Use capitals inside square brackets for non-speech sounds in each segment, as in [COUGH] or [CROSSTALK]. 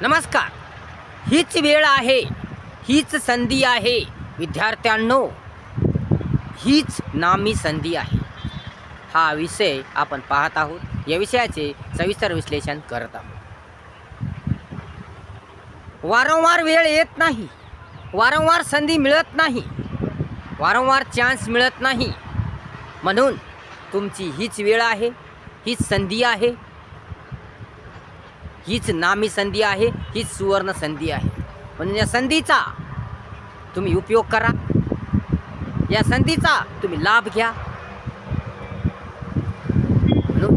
नमस्कार. हीच वेळ आहे हीच संधी आहे विद्यार्थ्यांनो. हीच नामी संधी आहे. हा विषय आपण पाहत आहोत. या विषयाचे सविस्तर विश्लेषण करत आहोत. वारंवार वेळ येत नाही. वारंवार संधी मिळत नाही. वारंवार चान्स मिळत नाही. म्हणून तुमची हीच वेळ आहे हीच संधी आहे. हीच नामी संधी आहे हीच सुवर्ण संधी आहे. म्हणून या संधीचा तुम्ही उपयोग करा. या संधीचा तुम्ही लाभ घ्या.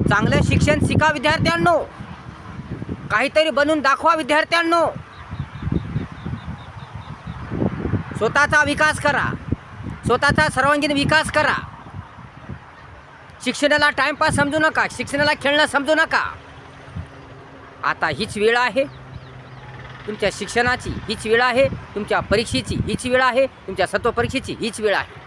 चांगलं शिक्षण शिका विद्यार्थ्यांनो. काहीतरी बनून दाखवा विद्यार्थ्यांनो. स्वतःचा विकास करा. स्वतःचा सर्वांगीण विकास करा. शिक्षणाला टाइमपास समजू नका. शिक्षणाला खेळणं समजू नका. आता हीच वेळ आहे. तुमच्या शिक्षणाची हीच वेळ आहे तुमच्या परीक्षेची हीच वेळ आहे तुमच्या सत्वपरीक्षेची हीच वेळ आहे.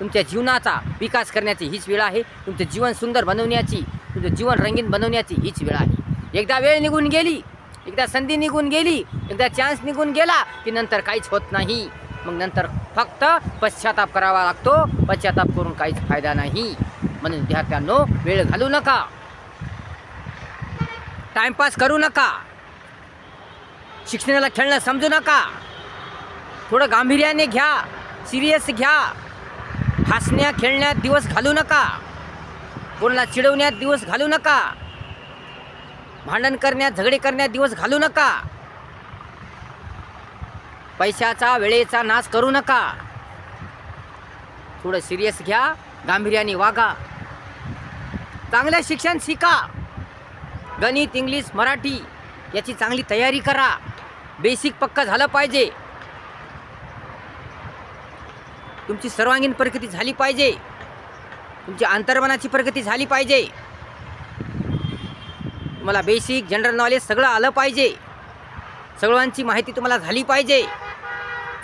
तुमच्या जीवनाचा विकास करण्याची हीच वेळ आहे तुमचं जीवन सुंदर बनवण्याची तुमचं जीवन रंगीन बनवण्याची हीच वेळ आहे. एकदा वेळ निघून गेली एकदा संधी निघून गेली एकदा चान्स निघून गेला की नंतर काहीच होत नाही. मग नंतर फक्त पश्चाताप करावा लागतो पश्चाताप करून काहीच फायदा नाही. म्हणून विद्यार्थ्यांनो वेळ घालू नका. टाइमपास करू नका. शिक्षणाला खेळणं समजू नका. थोडं गांभीर्याने घ्या सिरियस घ्या. हसण्या खेळण्यात दिवस घालू नका. कोणाला चिडवण्यात दिवस घालू नका. भांडण करण्यात झगडे करण्यात दिवस घालू नका. पैशाचा वेळेचा नाश करू नका. थोडं सिरियस घ्या गांभीर्याने वागा. चांगलं शिक्षण शिका. गणित इंग्लिश मराठी याची चांगली तयारी करा. बेसिक पक्का झालं पाहिजे. तुमची सर्वांगीण प्रगती झाली पाहिजे. तुमची अंतर्मनाची प्रगती झाली पाहिजे. तुम्हाला बेसिक जनरल नॉलेज सगळं आलं पाहिजे. सगळ्यांची माहिती तुम्हाला झाली पाहिजे.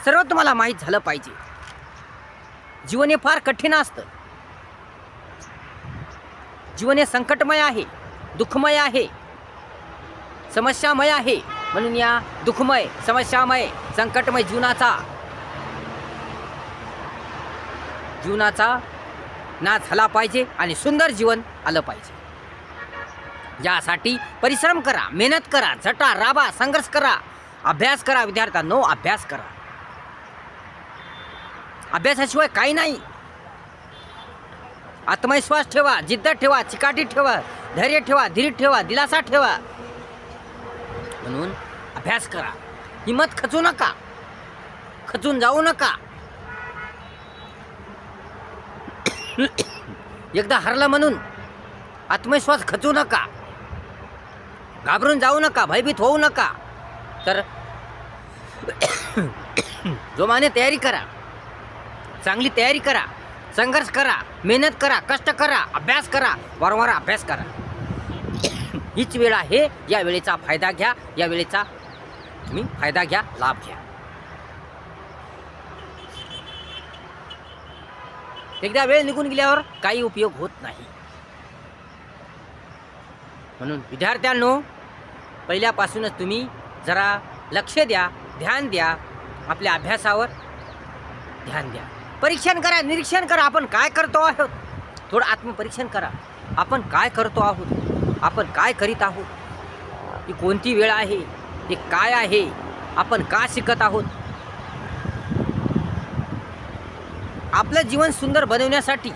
सर्व तुम्हाला माहीत झालं पाहिजे. जीवन हे फार कठीण असतं. जीवन हे संकटमय आहे. दुःखमय आहे. समस्यामय आहे. म्हणून या दुःखमय समस्यामय संकटमय जीवनाचा जीवनाचा ना झाला पाहिजे आणि सुंदर जीवन आलं पाहिजे. यासाठी परिश्रम करा मेहनत करा झटा राबा संघर्ष करा अभ्यास करा विद्यार्थ्यांनो अभ्यास करा. अभ्यासाशिवाय काही नाही. आत्मविश्वास ठेवा जिद्द ठेवा चिकाटी ठेवा धैर्य ठेवा धीर ठेवा दिलासा ठेवा. म्हणून अभ्यास करा. हिंमत खचू नका. खचून जाऊ नका. [COUGHS] एकदा हरलं म्हणून आत्मविश्वास खचू नका. घाबरून जाऊ नका भयभीत होऊ नका. तर [COUGHS] जोमाने तयारी करा. चांगली तयारी करा. संघर्ष करा. मेहनत करा. कष्ट करा. अभ्यास करा. वारंवार अभ्यास करा. हीच वेळ आहे. या वेळेचा फायदा घ्या. या वेळेचा तुम्ही फायदा घ्या लाभ घ्या. एकदा वेळ निघून गेल्यावर काही उपयोग होत नाही. म्हणून विद्यार्थ्यांनो पहिल्यापासूनच तुम्ही जरा लक्ष द्या ध्यान द्या आपल्या अभ्यासावर ध्यान द्या. परीक्षण करा निरीक्षण करा आपण काय करतो आहोत? थोडं आत्मपरीक्षण करा. आपण काय करतो आहोत? आपण काय करीत आहोत? ही कोणती वेळ आहे? हे काय आहे? आपण का शिकत आहोत? आपलं जीवन सुंदर बनवण्यासाठी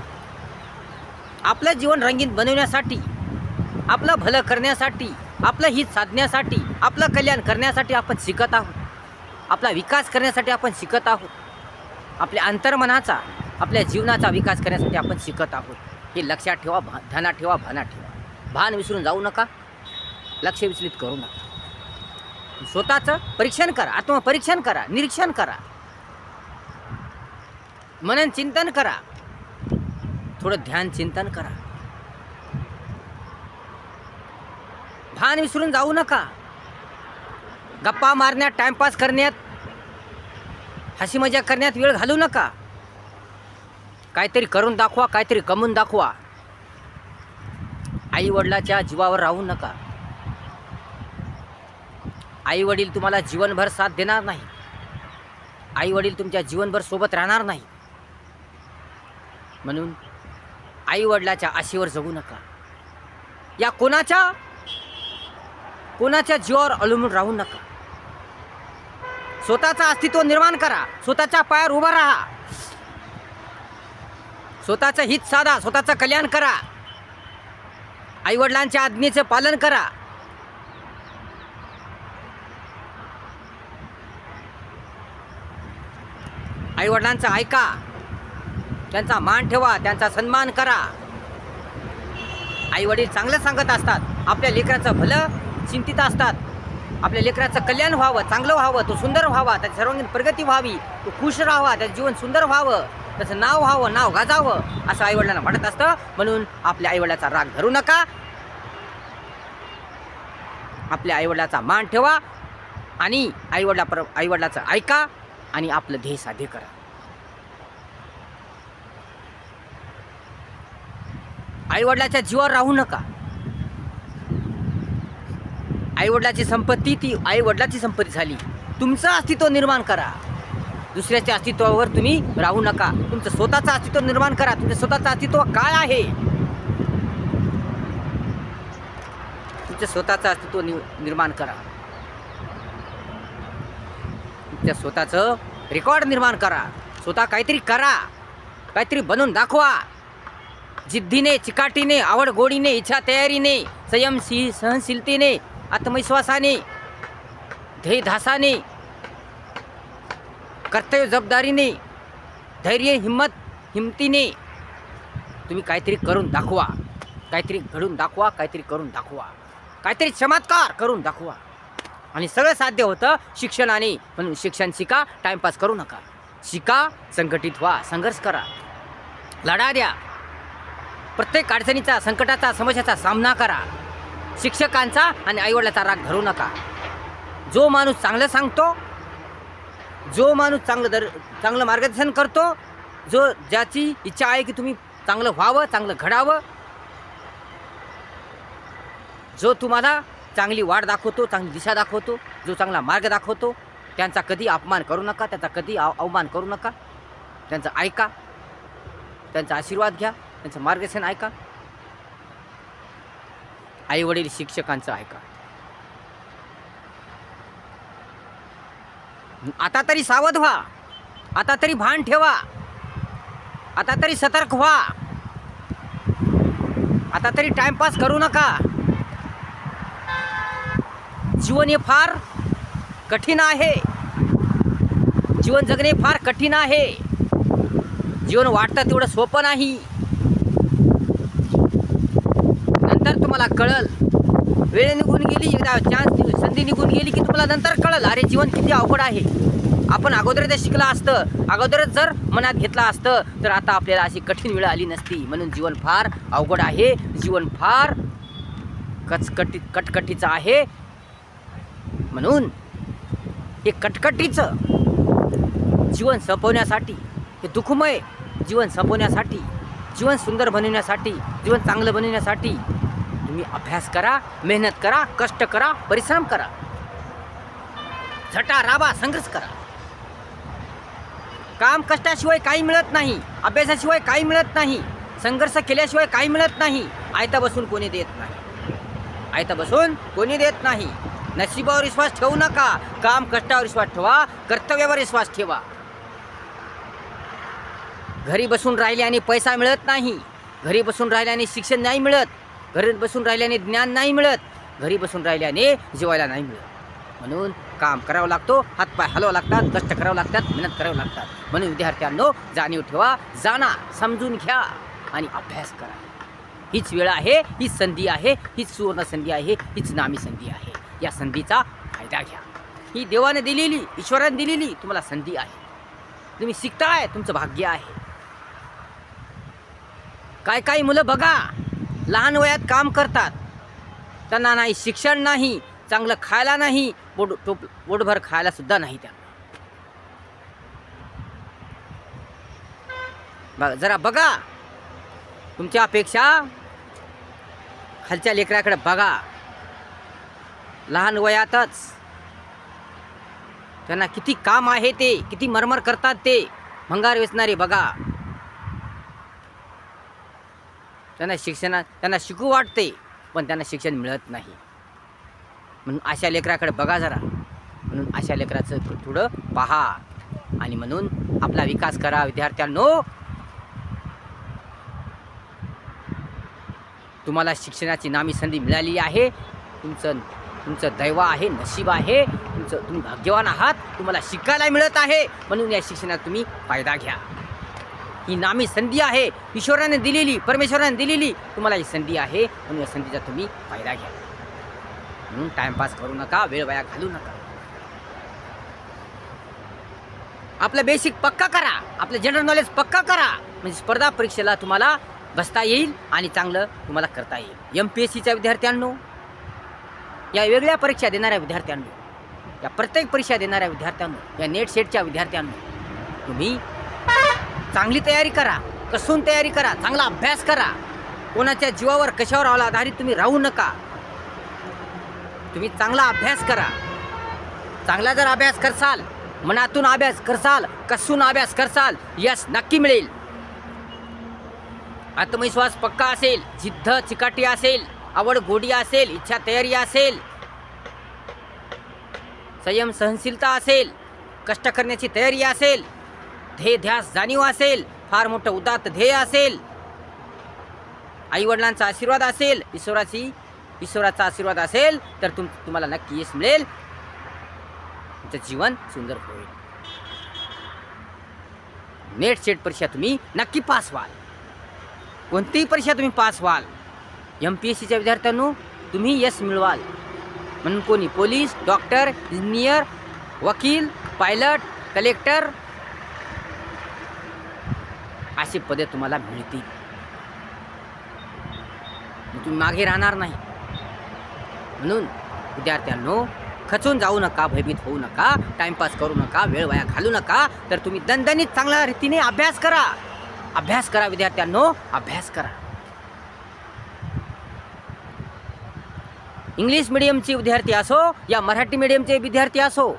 आपलं जीवन रंगीत बनवण्यासाठी आपलं भलं करण्यासाठी आपलं हित साधण्यासाठी आपलं कल्याण करण्यासाठी आपण शिकत आहोत. आपला विकास करण्यासाठी आपण शिकत आहोत. आपल्या अंतर्मनाचा आपल्या जीवनाचा विकास करण्यासाठी आपण शिकत आहोत. हे लक्षात ठेवा भा ध्यानात ठेवा भाना ठेवा. भान विसरून जाऊ नका. लक्ष विचलित करू नका. स्वतःचं परीक्षण करा आत्मपरीक्षण करा निरीक्षण करा. मनन चिंतन करा. थोडं ध्यान चिंतन करा. भान विसरून जाऊ नका. गप्पा मारण्यात टाइमपास करण्यात हसी मजा करण्यात वेळ घालू नका. काहीतरी करून दाखवा काहीतरी कमवून दाखवा. आईवडिलाच्या जीवावर राहू नका. आई वडील तुम्हाला जीवनभर साथ देणार नाही. आई वडील तुमच्या जीवनभर सोबत राहणार नाही. म्हणून आई वडिलाच्या आशेवर जगू नका. या कोणाच्या? कोणाच्या जीवावर अवलंबून राहू नका. स्वतःचं अस्तित्व निर्माण करा. स्वतःच्या पायावर उभा राहा. स्वतःचं हित साधा. स्वतःचं कल्याण करा. आईवडिलांच्या आज्ञेचं पालन करा. आईवडिलांचं ऐका. त्यांचा मान ठेवा त्यांचा सन्मान करा. आईवडील चांगलं सांगत असतात. आपल्या लेकराचं भलं चिंतित असतात. आपल्या लेकराचं कल्याण व्हावं चांगलं व्हावं तो सुंदर व्हावा त्याची सर्वांगीण प्रगती व्हावी. तो खुश राहावा त्याचं जीवन सुंदर व्हावं. त्याचं नाव व्हावं नाव गाजावं असं आईवडिलांना वाटत असतं. म्हणून आपल्या आईवडिलाचा राग धरू नका. आपल्या आईवडिलाचा मान ठेवा आणि आईवडिला पर आईवडिलाचं ऐका आणि आपलं ध्येय साध्य करा. आईवडिलाच्या जीवावर राहू नका. आईवडिलाची संपत्ती ती आईवडिलाची संपत्ती झाली. तुमचं अस्तित्व निर्माण करा. दुसऱ्याच्या अस्तित्वावर तुम्ही राहू नका. तुमचं स्वतःचं अस्तित्व निर्माण करा. तुमचं स्वतःचं अस्तित्व काय आहे. तुमचं स्वतःचं अस्तित्व नि निर्माण करा. तुमच्या स्वतःचं रेकॉर्ड निर्माण करा. स्वतः काहीतरी करा. काहीतरी बनवून दाखवा. जिद्दीने चिकाटीने आवड गोडीने इच्छा तयारीने संयमशी सहनशीलतेने आत्मविश्वासाने ध्येयधासाने कर्तव्य जबाबदारीने धैर्य हिंमत हिमतीने तुम्ही काहीतरी करून दाखवा. काहीतरी घडून दाखवा काहीतरी करून दाखवा. काहीतरी चमत्कार करून दाखवा. आणि सगळं साध्य होतं शिक्षणाने. म्हणून शिक्षण शिका टाइमपास करू नका. शिका संघटित व्हा संघर्ष करा. लढा द्या. प्रत्येक अडचणीचा संकटाचा समस्याचा सामना करा. शिक्षकांचा आणि आईवडिलाचा राग धरू नका. जो माणूस चांगलं सांगतो जो माणूस चांगलं दर चांगलं मार्गदर्शन करतो जो ज्याची इच्छा आहे की तुम्ही चांगलं व्हावं चांगलं घडावं जो तुम्हाला चांगली वाट दाखवतो चांगली दिशा दाखवतो जो चांगला मार्ग दाखवतो त्यांचा कधी अपमान करू नका त्याचा कधी अवमान करू नका. त्यांचं ऐका त्यांचा आशीर्वाद घ्या त्यांचं मार्गदर्शन ऐका. आईवडील शिक्षकांचं ऐका. आता तरी सावध व्हा. आता तरी भान ठेवा. आता तरी सतर्क व्हा. आता तरी टाइमपास करू नका. जीवन हे फार कठीण आहे. जीवन जगणे फार कठीण आहे. जीवन वाटतं तेवढं सोपं नाही. नंतर तुम्हाला कळल. वेळ निघून गेली एकदा चान्स संधी निघून गेली की तुम्हाला नंतर कळल अरे जीवन किती अवघड आहे. आपण अगोदर ते शिकलं असतं अगोदरच जर मनात घेतलं असतं तर आता आपल्याला अशी कठीण वेळ आली नसती. म्हणून जीवन फार अवघड आहे. जीवन फार कचकटी कटकटीचं आहे. म्हणून हे कटकटीचं जीवन संपवण्यासाठी हे दुःखमय जीवन संपवण्यासाठी जीवन सुंदर बनवण्यासाठी जीवन चांगलं बनवण्यासाठी तुम्ही अभ्यास करा मेहनत करा कष्ट करा परिश्रम करा. झटा राबा संघर्ष करा. काम कष्टाशिवाय काही मिळत नाही अभ्यासाशिवाय काही मिळत नाही संघर्ष केल्याशिवाय काही मिळत नाही आयता बसून कोणी देत नाही. आयता बसून कोणी देत नाही. नशिबावर विश्वास ठेवू नका. काम कष्टावर विश्वास ठेवा कर्तव्यावर विश्वास ठेवा. घरी बसून राहिले आणि पैसा मिळत नाही. घरी बसून राहिल्याने शिक्षण नाही मिळत. घरी बसून राहिल्याने ज्ञान नाही मिळत. घरी बसून राहिल्याने जेवायला नाही मिळत. म्हणून काम करावं लागतो हातपाय हलवावं लागतात कष्ट करावं लागतात मेहनत करावं लागतात. म्हणून विद्यार्थ्यांनो जाणीव ठेवा जाणा समजून घ्या आणि अभ्यास करा. हीच वेळ आहे हीच संधी आहे हीच सुवर्ण संधी आहे हीच नामी संधी आहे. या संधीचा फायदा घ्या. ही देवाने दिलेली ईश्वराने दिलेली तुम्हाला संधी आहे. तुम्ही शिकताय तुमचं भाग्य आहे. काय काय मुलं बघा. लहान वयात काम करतात. त्यांना नाही शिक्षण नाही चांगलं खायला नाही पोट टोप पोटभर खायलासुद्धा नाही त्यांना. बघा जरा बघा. तुमच्या अपेक्षा खालच्या लेकराकडे बघा. लहान वयातच त्यांना किती काम आहे ते किती मरमर करतात ते. भंगार वेचणारे बघा. त्यांना शिक्षणा त्यांना शिकू वाटते पण त्यांना शिक्षण मिळत नाही. म्हणून अशा लेकराकडे बघा जरा. म्हणून अशा लेकराचं थोडं पहा. आणि म्हणून आपला विकास करा विद्यार्थ्यांनो. तुम्हाला शिक्षणाची नामी संधी मिळाली आहे. तुमचं तुमचं दैव आहे नशीब आहे. तुमचं तुम्ही भाग्यवान आहात. तुम्हाला शिकायला मिळत आहे. म्हणून या शिक्षणात तुम्ही फायदा घ्या. ही नामी संधी आहे. ईश्वराने दिलेली परमेश्वराने दिलेली तुम्हाला ही संधी आहे. म्हणून या संधीचा तुम्ही फायदा घ्या. म्हणून टाइमपास करू नका वेळ वाया घालू नका. आपलं बेसिक पक्का करा. आपलं जनरल नॉलेज पक्का करा. म्हणजे स्पर्धा परीक्षेला तुम्हाला बसता येईल आणि चांगलं तुम्हाला करता येईल. एम पी एस सीच्या विद्यार्थ्यांनो या वेगळ्या परीक्षा देणाऱ्या विद्यार्थ्यांनो या प्रत्येक परीक्षा देणाऱ्या विद्यार्थ्यांनो या नेट सेटच्या विद्यार्थ्यांनो तुम्ही चांगली तयारी करा कसून तयारी करा चांगला अभ्यास करा. कोणाच्या जीवावर कशावर आधारित तुम्ही राहू नका. तुम्ही चांगला अभ्यास करा. चांगला जर अभ्यास करसाल मनातून अभ्यास करसाल कसून अभ्यास करसाल यश नक्की मिळेल. आत्मविश्वास पक्का असेल जिद्द चिकाटी असेल आवड गोडी असेल इच्छा तयारी असेल संयम सहनशीलता असेल कष्ट करण्याची तयारी असेल ध्येय ध्यास जाणीव असेल फार मोठं उदात्त ध्येय असेल. आईवडिलांचा आशीर्वाद असेल ईश्वराची ईश्वराचा आशीर्वाद असेल तर तुम तुम्हाला नक्की यश मिळेल. तुमचं जीवन सुंदर होईल. नेट सेट परीक्षा तुम्ही नक्की पास व्हाल. कोणतीही परीक्षा तुम्ही पास व्हाल. एम पी एस सीच्या विद्यार्थ्यांनो तुम्ही यश मिळवाल. म्हणून कोणी पोलीस डॉक्टर इंजिनियर वकील पायलट कलेक्टर अशी पदे तुम्हाला मिळतील. तुम्ही मागे राहणार नाही. म्हणून विद्यार्थ्यांनो खचून जाऊ नका भयभीत होऊ नका टाइमपास करू नका वेळ वाया घालू नका तर तुम्ही दणदणीत चांगल्या रीतीने अभ्यास करा. अभ्यास करा विद्यार्थ्यांनो अभ्यास करा. इंग्लिश मिडियमचे विद्यार्थी असो या मराठी मिडियमचे विद्यार्थी असो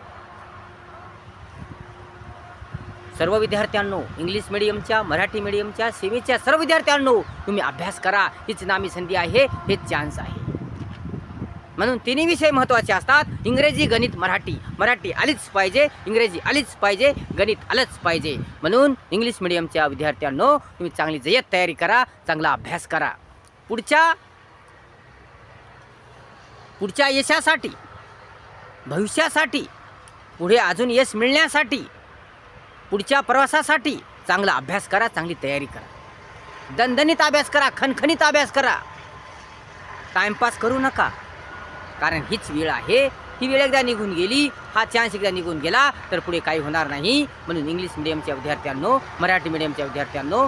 सर्व विद्यार्थ्यांनो इंग्लिश मिडियमच्या मराठी मिडियमच्या सेवेच्या सर्व विद्यार्थ्यांनो तुम्ही अभ्यास करा. हीच नामी संधी आहे हे चान्स आहे. म्हणून तिन्ही विषय महत्त्वाचे असतात. इंग्रजी गणित मराठी. मराठी आलीच पाहिजे इंग्रजी आलीच पाहिजे गणित आलंच पाहिजे. म्हणून इंग्लिश मिडियमच्या विद्यार्थ्यांनो तुम्ही चांगली जय्यत तयारी करा चांगला अभ्यास करा. पुढच्या पुढच्या यशासाठी भविष्यासाठी पुढे अजून यश मिळण्यासाठी पुढच्या प्रवासासाठी चांगला अभ्यास करा चांगली तयारी करा. दणदणीत अभ्यास करा खणखणीत अभ्यास करा. टाइमपास करू नका. कारण हीच वेळ आहे. ही वेळ एकदा निघून गेली हा चान्स एकदा निघून गेला तर पुढे काही होणार नाही. म्हणून इंग्लिश मिडियमच्या विद्यार्थ्यांनो मराठी मिडियमच्या विद्यार्थ्यांनो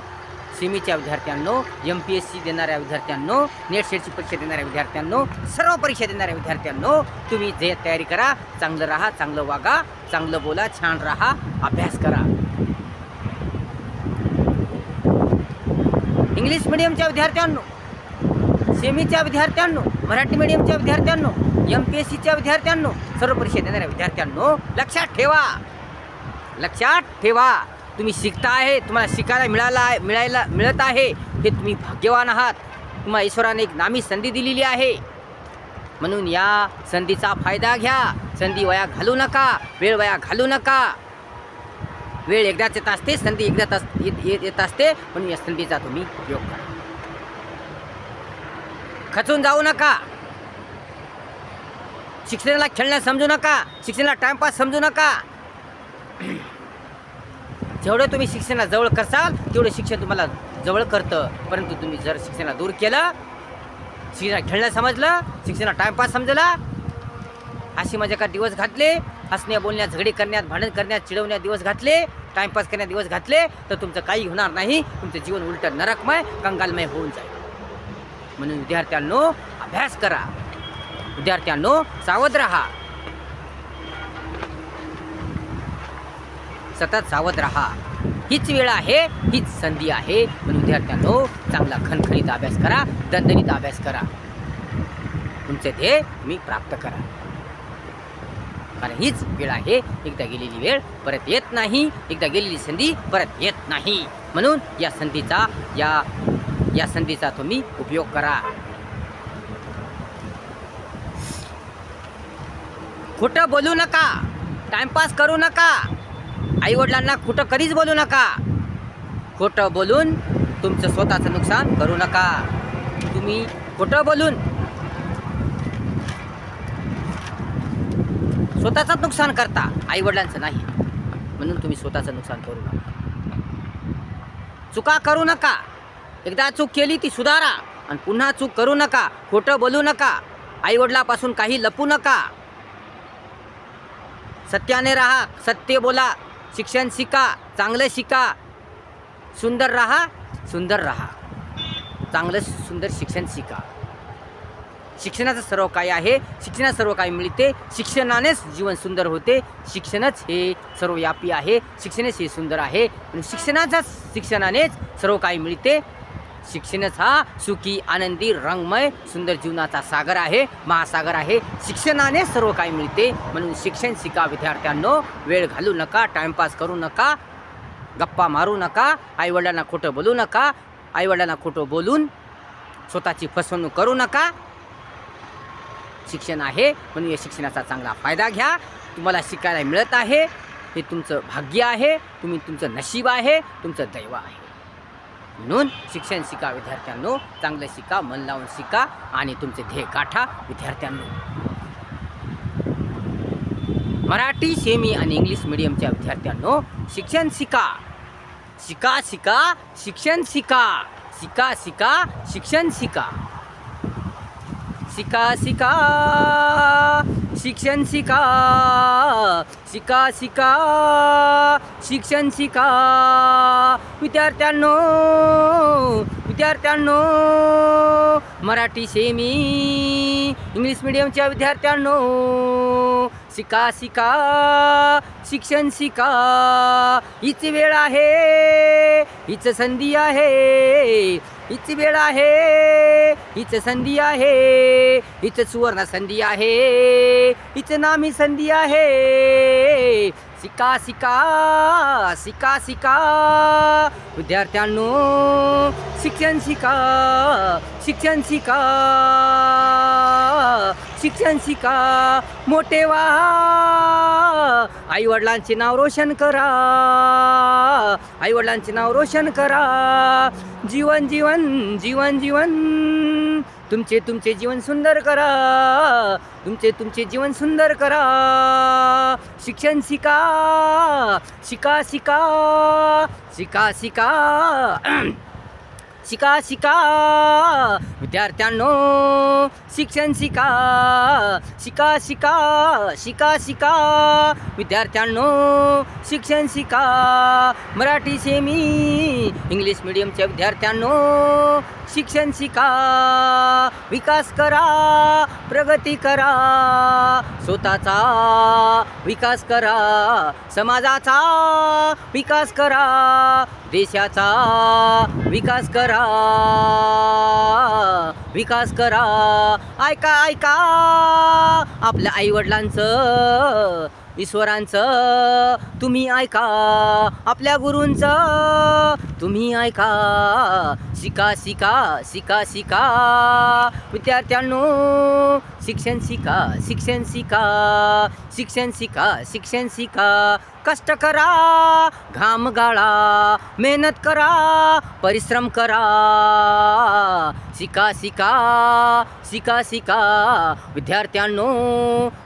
सेमीच्या विद्यार्थ्यांनो एम पी एस सी देणाऱ्या विद्यार्थ्यांनो नेट सेटची परीक्षा देणाऱ्या विद्यार्थ्यांनो सर्व परीक्षा देणाऱ्या विद्यार्थ्यांनो तुम्ही जे तयारी करा चांगलं राहा चांगलं वागा चांगलं बोला छान राहा अभ्यास करा. इंग्लिश मिडियमच्या विद्यार्थ्यांनो सेमीच्या विद्यार्थ्यांनो मराठी मिडियमच्या विद्यार्थ्यांनो एम पी एस सीच्या विद्यार्थ्यांनो सर्व परीक्षा देणाऱ्या विद्यार्थ्यांनो लक्षात ठेवा. लक्षात ठेवा. तुम्ही शिकता आहे तुम्हाला शिकायला मिळाला आहे मिळायला मिळत आहे हे तुम्ही भाग्यवान आहात. तुम्हाला ईश्वराने एक नामी संधी दिलेली आहे. म्हणून या संधीचा फायदा घ्या. संधी वया घालू नका वेळ वया घालू नका. वेळ एकदाच येत असते संधी एकदा तास येत येत- येत असते म्हणून या संधीचा तुम्ही उपयोग करा. खचून जाऊ नका. शिक्षणाला खेळण्यात समजू नका. शिक्षणाला टाइमपास समजू नका. जेवढं तुम्ही शिक्षणाजवळ करसाल तेवढं शिक्षण तुम्हाला जवळ करतं. परंतु तुम्ही जर शिक्षणाला दूर केलं शिक्षणाला खेळणं समजलं शिक्षणाला टाइमपास समजला अशी माझ्या का दिवस घातले हसण्या बोलण्यात झगडे करण्यात भांडण करण्यात चिडवण्यात दिवस घातले टाइमपास करण्यात दिवस घातले तर तुमचं काही होणार नाही. तुमचं जीवन उलट नरकमय कंगालमय होऊन जाईल. म्हणून विद्यार्थ्यांनो अभ्यास करा. विद्यार्थ्यांनो सावध राहा. सतत सावध राहा. हीच वेळ आहे हीच संधी आहे. म्हणून विद्यार्थ्यांनो चांगला खणखणीत अभ्यास करा दणदणीत अभ्यास करा. तुमचे ध्येय तुम्ही प्राप्त करा. कारण हीच वेळ आहे एकदा गेलेली वेळ परत येत नाही एकदा गेलेली संधी परत येत नाही. म्हणून या संधीचा या या संधीचा तुम्ही उपयोग करा. खोटं बोलू नका. टाइमपास करू नका. आईवडिलांना खोटं कधीच बोलू नका. खोटं बोलून तुमचं स्वतःचं नुकसान करू नका. तुम्ही खोटं बोलून स्वतःचंच नुकसान करता आईवडिलांचं नाही. म्हणून तुम्ही स्वतःचं नुकसान करू नका. चुका करू नका. एकदा चूक केली ती सुधारा आणि पुन्हा चूक करू नका खोटं बोलू नका. आईवडिलापासून काही लपू नका. सत्याने राहा सत्य बोला. शिक्षण शिका चांगलं शिका. सुंदर राहा सुंदर राहा. चांगलं सुंदर शिक्षण शिका. शिक्षणाचं सर्व काय आहे शिक्षणात सर्व काय मिळते. शिक्षणानेच जीवन सुंदर होते. शिक्षणच हे सर्वव्यापी आहे. शिक्षणच हे सुंदर आहे. आणि शिक्षणाच्या शिक्षणानेच सर्व काही मिळते. शिक्षणच हा सुखी आनंदी रंगमय सुंदर जीवनाचा सागर आहे. महासागर आहे. शिक्षणाने सर्व काही मिळते. म्हणून शिक्षण शिका विद्यार्थ्यांनो. वेळ घालू नका टाइमपास करू नका गप्पा मारू नका आईवडिलांना खोटं बोलू नका आईवडिलांना खोटं बोलून स्वतःची फसवणूक करू नका. शिक्षण आहे. म्हणून या शिक्षणाचा चांगला फायदा घ्या. तुम्हाला शिकायला मिळत आहे. हे तुमचं भाग्य आहे. तुम्ही तुमचं नशीब आहे. तुमचं दैव आहे. म्हणून शिक्षण शिका विद्यार्थ्यांनो चांगलं शिका मन लावून शिका आणि तुमचे ध्येय गाठा विद्यार्थ्यांनो. मराठी सेमी आणि इंग्लिश मिडियमच्या विद्यार्थ्यांनो शिक्षण शिका. शिका शिका शिक्षण शिका. शिका शिका शिक्षण शिका. शिका शिका. शिक्षण शिका शिका शिका शिक्षण शिका. विद्यार्थ्यांनो विद्यार्थ्यांनो मराठी सेमी इंग्लिश मिडियमच्या विद्यार्थ्यांनो शिका शिका शिक्षण शिका. हीच वेळ आहे हीच संधी आहे. हीच वेळ आहे हीच संधी आहे हीच सुवर्ण संधी आहे हीच नामी संधी आहे. सिका शिका सिका शिका विद्यार्थ्यांनो शिक्षण शिका शिक्षण शिका शिक्षण शिका मोठे व्हा. आईवडिलांचे नाव रोशन करा. आईवडिलांचे नाव रोशन करा. जीवन जीवन जीवन जीवन. तुमचे तुमचे जीवन सुंदर करा. तुमचे तुमचे जीवन सुंदर करा. शिक्षण शिका. शिका शिका. शिका शिका. [CLEARS THROAT] शिका शिका. विद्यार्थ्यांनो शिक्षण शिका. शिका शिका शिका शिका. विद्यार्थ्यांनो शिक्षण शिका. मराठी सेमी इंग्लिश मिडियमच्या विद्यार्थ्यांनो शिक्षण शिका. विकास करा प्रगती करा. स्वतःचा विकास करा. समाजाचा विकास करा. देशाचा विकास करा. विकास करा. ऐका ऐका. आपल्या आईवडिलांचं ईश्वरांचं तुम्ही ऐका. आपल्या गुरूंचं तुम्ही ऐका. शिका शिका शिका शिका. विद्यार्थ्यांनो शिक्षण शिका शिक्षण शिका. शिक्षण शिका शिक्षण शिका. कष्ट करा घाम गाळा मेहनत करा परिश्रम करा. शिका शिका शिका शिका. विद्यार्थ्यांनो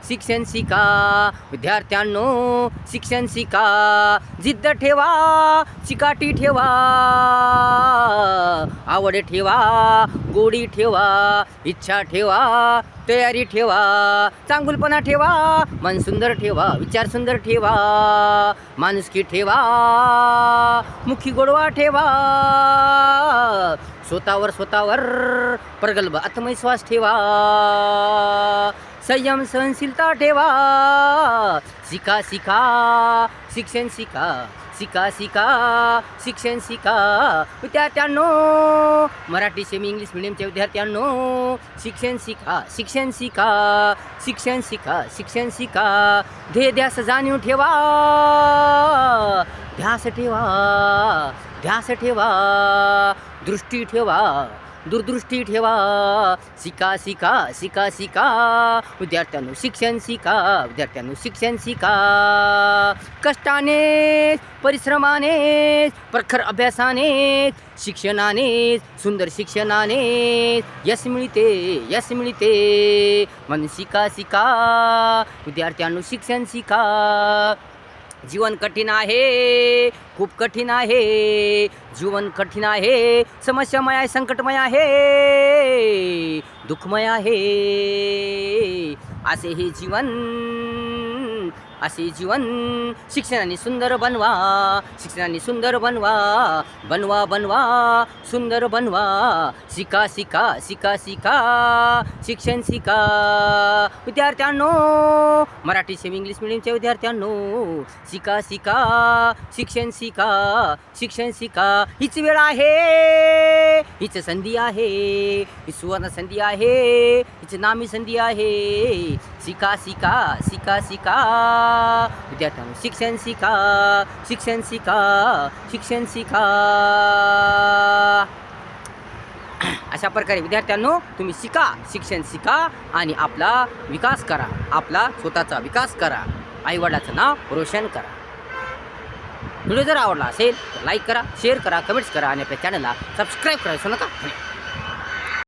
शिक्षण शिका. विद्यार्थ्यांनो शिक्षण शिका. जिद्द ठेवा चिकाटी ठेवा. आवड ठेवा गोडी ठेवा इच्छा ठेवा. तयारी ठेवा चांगुलपणा ठेवा मन सुंदर ठेवा विचार सुंदर ठेवा माणुसकी ठेवा मुखी गोडवा ठेवा. स्वतःवर स्वतःवर प्रगल्भ आत्मविश्वास ठेवा संयम सहनशीलता ठेवा. शिका शिका शिक्षण शिका. शिका शिका शिक्षण शिका विद्यार्थ्यांनो मराठी सेमी इंग्लिश मिडियमच्या विद्यार्थ्यांनो शिक्षण शिका शिक्षण शिका शिक्षण शिका शिक्षण शिका ध्येय ध्यास जाणीव ठेवा. ध्यास ठेवा. ध्यास ठेवा. दृष्टी ठेवा. दूरदृष्टी ठेवा. शिका शिका शिका शिका विद्यार्थ्यांनो शिक्षण शिका विद्यार्थ्यांनो शिक्षण शिका कष्टाने परिश्रमाने प्रखर अभ्यासाने शिक्षणाने सुंदर शिक्षणाने यश मिळते यश मिळते. म्हणून शिका शिका विद्यार्थ्यांनो शिक्षण शिका जीवन कठीण आहे खूप कठीण आहे. जीवन कठीण आहे समस्यामय आहे संकटमय आहे दुःखमय आहे. असे हे जीवन असे जीवन. शिक्षणाने सुंदर बनवा शिक्षणाने सुंदर बनवा बनवा बनवा सुंदर बनवा. शिका शिका शिका शिका शिक्षण शिका. विद्यार्थ्यांनो मराठी सेमी इंग्लिश मिडियमच्या विद्यार्थ्यांनो शिका शिका शिक्षण शिका शिक्षण शिका. हीच वेळ आहे हीच संधी आहे ही सुवर्ण संधी आहे हीच नामी संधी आहे. शिका शिका शिका शिका. विद्यार्थ्यांनो शिक्षण शिका शिक्षण शिका शिक्षण शिका. अशा प्रकारे विद्यार्थ्यांनो तुम्ही शिका शिक्षण शिका आणि आपला विकास करा. आपला स्वतःचा विकास करा. आईवडिलाचं नाव रोशन करा. व्हिडिओ जर आवडला असेल तर लाईक करा शेअर करा कमेंट्स करा आणि आपल्या चॅनलला सबस्क्राईब करायचं नका. धन्यवाद.